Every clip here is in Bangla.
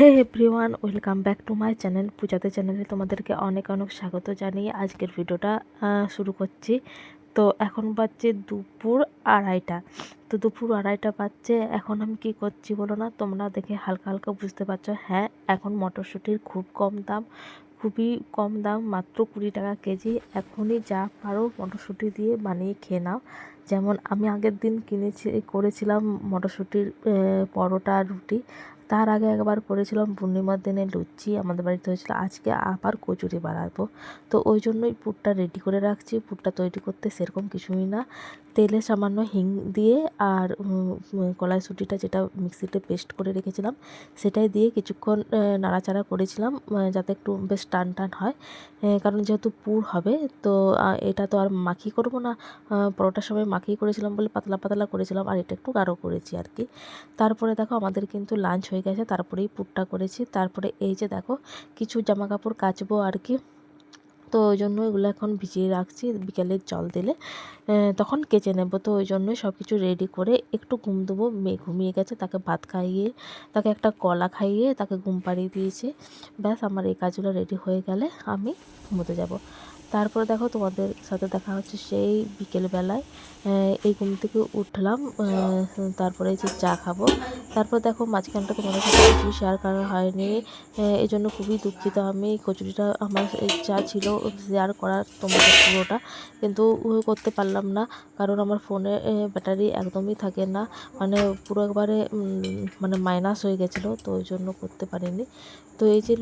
Hey everyone welcome back to my channel পূজাতে চ্যানেলে তোমাদেরকে অনেক অনেক স্বাগত জানিয়ে আজকের ভিডিওটা শুরু করছি। তো এখন বাজছে দুপুর আড়াইটা। তো দুপুর আড়াইটা বাজছে, এখন আমি কি করছি বলো না? তোমরা দেখে হালকা হালকা বুঝতে পারছ। হ্যাঁ এখন মটরশুঁটির খুব কম দাম, খুবই কম দাম, মাত্র কুড়ি টাকা কেজি। এখনই যা পারো মটরশুঁটি দিয়ে বানিয়ে খেয়ে নাও। যেমন আমি আগের দিন কিনেছি, করেছিলাম মটরশুঁটির পরোটা রুটি। তার আগে একবার করেছিলাম পূর্ণিমার দিনে লুচি, আমাদের বাড়িতে হয়েছিল। আজকে আবার কচুরি বানাবো। তো ওই জন্যই পুরটা রেডি করে রাখছি। পুরটা তৈরি করতে সেরকম কিছুই না। তেলে সামান্য হিং দিয়ে আর কড়াইশুঁটিটা যেটা মিক্সিতে পেস্ট করে রেখেছিলাম, সেটাই দিয়ে কিছুক্ষণ নাড়াচাড়া করেছিলাম যাতে একটু বেশ টান টান হয় কারণ যেহেতু পুর হবে, তো এটা তো আর মাখি করব না। পরোটার সময় মাখি করেছিলাম বলে পাতলা পাতলা করেছিলাম, আর এটা একটু গাঢ় করেছি আর কি। তারপরে দেখো আমাদের কিন্তু লাঞ্চ হয়ে গেছে, তারপরেই পুরটা করেছি। তারপরে এই যে দেখো, কিছু জামা কাপড় কাচবো আর কি। তো ওই জন্য এগুলো এখন ভিজিয়ে রাখছি বিকেলের জল দিলে। তখন কেচে নেব। তো ওই জন্যই সব কিছু রেডি করে একটু ঘুম দেবো। মেয়ে ঘুমিয়ে গেছে, তাকে ভাত খাইয়ে, তাকে একটা কলা খাইয়ে তাকে ঘুম পাড়িয়ে দিয়েছি। ব্যাস, আমার এই কাজগুলো রেডি হয়ে গেলে আমি ঘুমোতে যাব। তারপরে দেখো তোমাদের সাথে দেখা হচ্ছে সেই বিকেলবেলায় এই ঘুম থেকে উঠলাম তারপরে যে চা খাব। তারপর দেখো মাঝখানটা তোমাদের সাথে কিছু শেয়ার করা হয়নি এই জন্য খুবই দুঃখিত। আমি কচুরিটা, আমার ইচ্ছা ছিল শেয়ার করার তোমাদের পুরোটা, কিন্তু করতে পারলাম না, কারণ আমার ফোনে ব্যাটারি একদমই থাকে না। মানে পুরো একবারে মানে মাইনাস হয়ে গেছিল, তো ওই জন্য করতে পারিনি। তো এই যে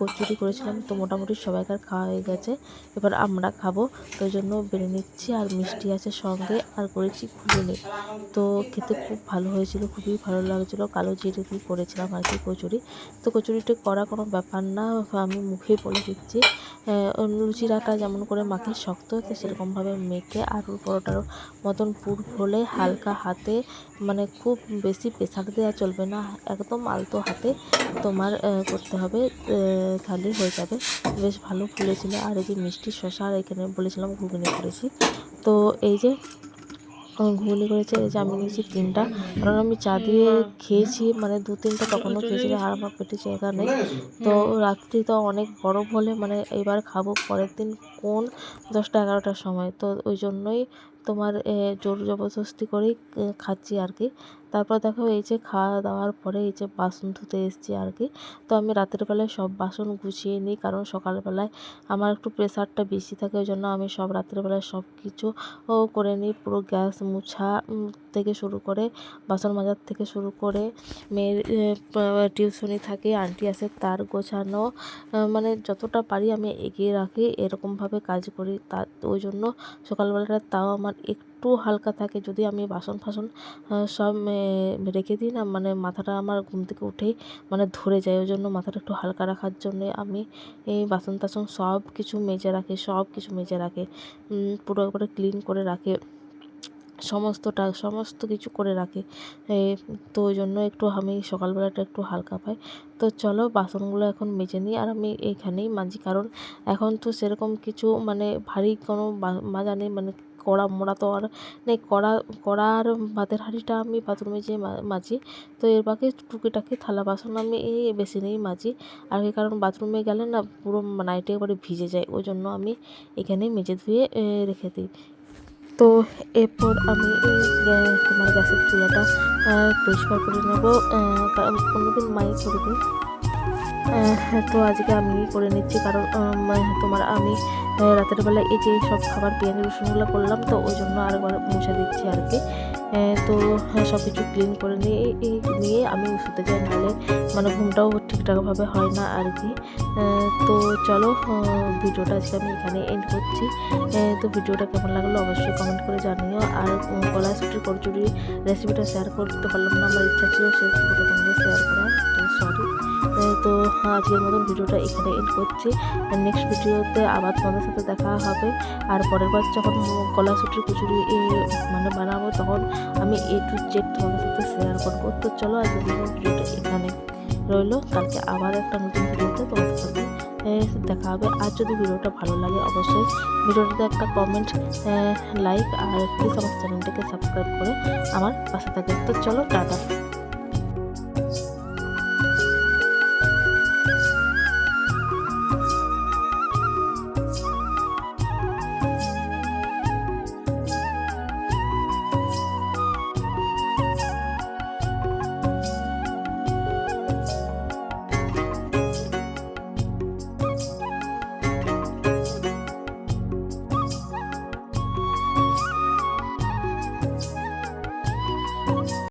কচুরি করেছিলাম, তো মোটামুটি সবাইকার খাওয়া হয়ে গেছে। এবার আমরা খাব। তো জন্য বেড়ে নিচ্ছি আর মিষ্টি আছে সঙ্গে আর করেছি ঘুগনি। তো খেতে খুব ভালো হয়েছিল, খুবই ভালো লাগছিল। কালো জিরে দিয়ে করেছিলাম আর কি কচুরি। তো কচুরিটা করা কোনো ব্যাপার না, আমি মুখেই বলে দিচ্ছি। লুচির আটা যেমন করে মাখে শক্ত, তো সেরকমভাবে মেখে আলুর পরোটার মতন পুর হলে হালকা হাতে মানে খুব বেশি প্রেসার দেওয়া চলবে না, একদম আলতো হাতে তোমার করতে হবে তাহলে হয়ে যাবে। বেশ ভালো ফুলেছিল। আর এই যে মিষ্টি শসা আর এখানে বলেছিলাম ঘুগনি করেছি। তো এই যে ঘুগনি করেছে, এই যে আমি নিয়েছি তিনটা। কারণ আমি চা দিয়ে খেয়েছি মানে দু তিনটা তখনও খেয়েছি, আর আমার পেটে জায়গা নেই। তো রাত্রি তো অনেক বরফ হলে মানে এবার খাব পরের দিন কোন দশটা এগারোটার সময়। তো ওই জন্যই তোমার জোর জবরদস্তি করেই খাচ্ছি আর কি। তারপর দেখো এই যে খাওয়া দাওয়ার পরে এই যে বাসন ধুতে এসেছি আর কি। তো আমি রাতের বেলায় সব বাসন গুছিয়ে নিই, কারণ সকালবেলায় আমার একটু প্রেশারটা বেশি থাকে, ওই জন্য আমি সব রাতের বেলায় সব কিছু, ও, করে নিই। পুরো গ্যাস মুছা থেকে শুরু করে, বাসন মাজার থেকে শুরু করে, মেয়ের টিউশনি থাকে, আন্টি আসে তার গোছানো মানে যতটা পারি আমি এগিয়ে রাখি, এরকমভাবে কাজ করি, তা, ওই জন্য সকালবেলাটা তাও আমার একটু হালকা থাকে যদি আমি বাসন ফাসন সব রেখে দিই না মানে মাথাটা আমার ঘুম থেকে উঠেই মানে ধরে যায়। ওই জন্য মাথাটা একটু হালকা রাখার জন্যে আমি এই বাসন টাসন সব কিছু মেজে রাখি, সব কিছু মেজে রাখি। পুরো একবারে ক্লিন করে রাখে। সমস্তটা, সমস্ত কিছু করে রাখে। তো ওই জন্য একটু আমি সকালবেলাটা একটু হালকা পাই। তো চলো বাসনগুলো এখন মেজে নিই আর আমি এইখানেই মাজি। কারণ এখন তো সেরকম কিছু মানে ভারী কোনো মাজা নেই। মানে কড়া মোড়া তো আর নেই কড়া কড়া আর ভাতের হাঁড়িটা আমি বাথরুমে যেয়ে মাজি। তো এর বাকি টুকিটাকি থালা বাসন আমি এই বেসিনেই মাজি। আর কারণ বাথরুমে গেলে না পুরো নাইটে একবারে ভিজে যায়, ওই জন্য আমি এখানেই মেজে ধুয়ে রেখে দিই। তো এরপর আমি তোমার গ্যাসের চুলাটা পরিষ্কার করে নেব অন্যদিন মাই করে দিই। তো আজকে আমি করে নিচ্ছি কারণ তোমার আমি রাতের বেলা এই যে সব খাবার পেঁয়াজ রসুনগুলো করলাম, তো ওই জন্য আরেকবার মুছে দিচ্ছি আর কি। তো সব কিছু ক্লিন করে নিয়ে নিয়ে আমি শুতে যাই, নাহলে মানে ঘুমটাও ঠিকঠাকভাবে হয় না আর কি। তো চলো ভিডিওটা আজকে আমি এখানে এন্ড করছি। তো ভিডিওটা কেমন লাগল অবশ্যই কমেন্ট করে জানিও। আর কলা সুটির কচুরি রেসিপিটা শেয়ার করতে পারলাম না, আমার ইচ্ছা ছিল সে ভিডিওটা তোমাদের শেয়ার করার। তো সরি তো আজকের মতন ভিডিওটা এখানে এন্ড করছি। নেক্সট ভিডিওতে আবার তোমাদের সাথে দেখা হবে। আর পরের বার যখন কলা সুটির কচুরি মানে বানাবো, তখন আমি এ টু জেড তোমাদের সাথে শেয়ার করব। তো চলো, আজকের ভিডিওটা এখানে রইল। কালকে আবার একটা নতুন ভিডিওতে তোমাদের সাথে দেখা হবে। আর যদি ভিডিওটা ভালো লাগে, অবশ্যই ভিডিওটাতে একটা কমেন্ট লাইক আর প্লিজ আমার চ্যানেলটাকে সাবস্ক্রাইব করে আমার পাশে থাকে তো চলো, টাটা।